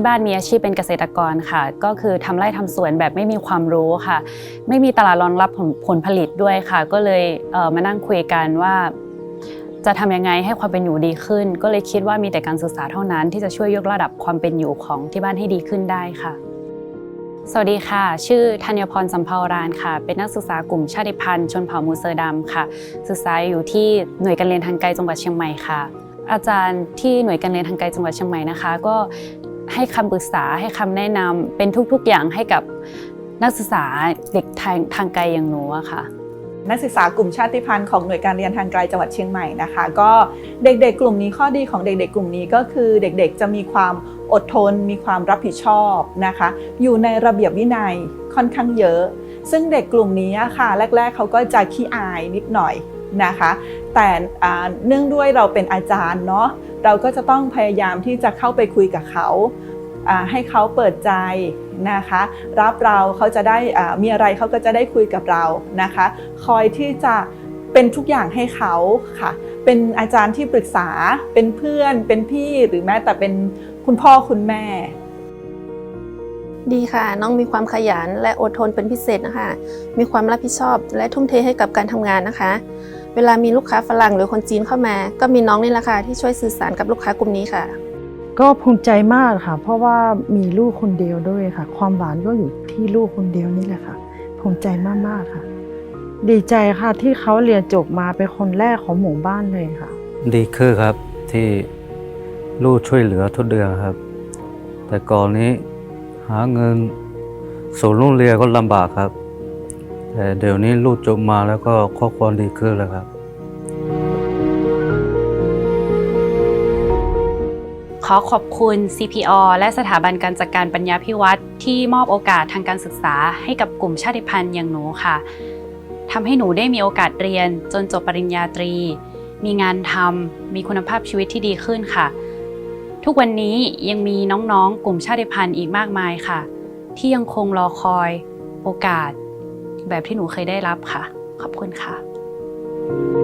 ที่บ้านมีอาชีพเป็นเกษตรกรค่ะ ก็คือทำไร่ทำสวนแบบไม่มีความรู้ค่ะ ไม่มีตลาดรองรับผลผลผลิตด้วยค่ะ ก็เลยเมานั่งคุยกันว่า จะทำยังไงให้ความเป็นอยู่ดีขึ้น ก็เลยคิดว่ามีแต่การศึกษาเท่านั้น ที่จะช่วยยกระดับความเป็นอยู่ของที่บ้านให้ดีขึ้นได้ค่ะสวัสดีค่ะ ชื่อธัญพรสัมภารานค่ะ เป็นนักศึกษากลุ่มชาติพันธุ์ชนเผ่ามูเซอร์ดำค่ะ ศึกษาอยู่ที่หน่วยการเรียนทางไกลจังหวัดเชียงใหม่ค่ะ อาจารย์ที่หน่วยการเรียนทางไกลจังหวัดเชียงใหม่นะคะ ก็ ให้คำปรึกษาให้คำแนะนำเป็นทุกๆอย่างให้กับนักศึกษาเด็กทางทางไกลอย่างหนูอะค่ะ นักศึกษากลุ่มชาติพันธุ์ของหน่วยการเรียนทางไกลจังหวัดเชียงใหม่นะคะ ก็เด็กๆ กลุ่มนี้ข้อดีของเด็กๆ กลุ่มนี้ก็คือเด็กๆ จะมีความอดทน มีความรับผิดชอบนะคะ อยู่ในระเบียบวินัยค่อนข้างเยอะ ซึ่งเด็กกลุ่มนี้ค่ะ แรก ๆเขาก็จะขี้อายนิดหน่อยนะคะ แต่เนื่องด้วยเราเป็นอาจารย์เนาะเราก็จะต้องพยายามที่จะเข้าไปคุยกับเขาให้เขาเปิดใจนะคะ รับเราเขาจะได้มีอะไรเขาก็จะได้คุยกับเรานะคะ คอยที่จะเป็นทุกอย่างให้เขาค่ะ เป็นอาจารย์ที่ปรึกษาเป็นเพื่อน เป็นพี่หรือแม้แต่เป็นคุณพ่อคุณแม่ ดีค่ะ น้องมีความขยันและอดทนเป็นพิเศษนะคะ มีความรับผิดชอบและทุ่มเทให้กับการทำงานนะคะ เวลามีลูกค้าฝรั่งหรือคนจีนเข้ามา ก็มีน้องนี่แหละค่ะที่ช่วยสื่อสารกับลูกค้ากลุ่มนี้ค่ะ ก็ภูมิใจมากค่ะ เพราะว่ามีลูกคนเดียวด้วยค่ะ ความหวานก็อยู่ที่ลูกคนเดียวนี่แหละค่ะ ภูมิใจมากๆค่ะ ดีใจค่ะที่เขาเรียนจบมาเป็นคนแรกของหมู่บ้านเลยค่ะ ดีขึ้นครับที่ลูกช่วยเหลือทุกเดือนครับ แต่ก่อนนี้หาเงินส่งลูกเรียนก็ลำบากครับ แต่เดี๋ยวนี้ลูกจบมาแล้วก็ครอบครัวดีขึ้นแล้วครับ ขอขอบคุณ CPO และสถาบันการจัดการปัญญาพิวัตรที่มอบโอกาสทางการศึกษาให้กับกลุ่มชาติพันธุ์อย่างหนูค่ะทำให้หนูได้มีโอกาสเรียนจนจบปริญญาตรี มีงานทำมีคุณภาพชีวิตที่ดีขึ้นค่ะ ทุกวันนี้ยังมีน้องๆ กลุ่มชาติพันธุ์อีกมากมายค่ะ ที่ยังคงรอคอย โอกาส แบบที่หนูเคยได้รับค่ะ ขอบคุณค่ะ